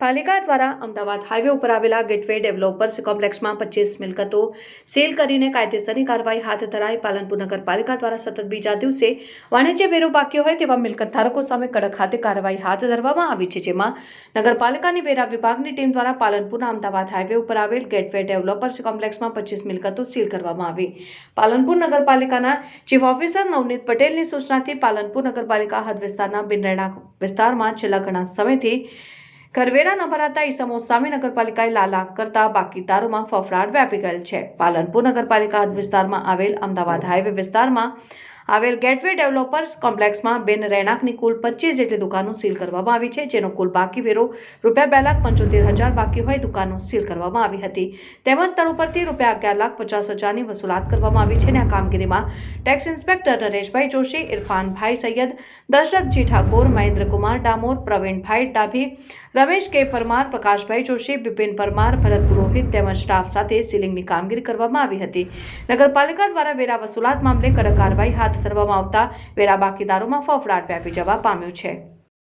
પાલિકા દ્વારા અમદાવાદ હાઈવે ઉપર આવેલા ગેટવે ડેવલપર્સ કોમ્પ્લેક્સમાં પચીસ મિલકતો સીલ કરીને કાયદેસરની કાર્યવાહી હાથ ધરાઈ પાલનપુર નગરપાલિકા દ્વારા સતત બીજા દિવસે વાણિજ્ય વેરો બાકી હોય તેવા મિલકત ધારકો સામે કડક હાથે કાર્યવાહી હાથ ધરવામાં આવી છે, જેમાં નગરપાલિકાની વેરા વિભાગની ટીમ દ્વારા પાલનપુરના અમદાવાદ હાઈવે ઉપર આવેલ ગેટવે ડેવલપર્સ કોમ્પ્લેક્સમાં પચીસ મિલકતો સીલ કરવામાં આવી. પાલનપુર નગરપાલિકાના ચીફ ઓફિસર નવનીત પટેલની સૂચનાથી પાલનપુર નગરપાલિકા હદ વિસ્તારના બિનરેણા વિસ્તારમાં છેલ્લા ઘણા સમયથી કરવેરા ન ભરાતા ઈસમો સામે નગરપાલિકાએ લાલા કરતા બાકીદારોમાં ફફડાટ વ્યાપી ગયેલ છે. પાલનપુર નગરપાલિકા વિસ્તારમાં આવેલ અમદાવાદ હાઈવે વિસ્તારમાં આવેલ ગેટવે ડેવલપર્સ કોમ્પ્લેક્સમાં બિન રહેણાંકની કુલ પચીસ જેટલી દુકાનો સીલ કરવામાં આવી છે, જેનો કુલ બાકી વેરો રૂપિયા બે લાખ પંચોતેર હજાર બાકી હોય દુકાનો સીલ કરવામાં આવી હતી. તેમજ સ્થળ ઉપરથી રૂપિયા અગિયાર લાખ પચાસ હજારની વસૂલાત કરવામાં આવી છે અને આ કામગીરીમાં tax inspector Nareshbhai Joshi, Irfanbhai Saiyed, Dashrathji Thakor, Mahendrakumar Damor, Pravinbhai Dabhi, Ramesh K Parmar, Prakashbhai Joshi, Bipin Parmar, ભરત પુરોહિત તેમજ સ્ટાફ સાથે સીલિંગની કામગીરી કરવામાં આવી હતી. નગરપાલિકા દ્વારા વેરા વસૂલાત મામલે કડક કાર્યવાહી હાથ આવતા વેરા બાકીદારોમાં ફફડાટ વ્યાપી જવા પામ્યો છે.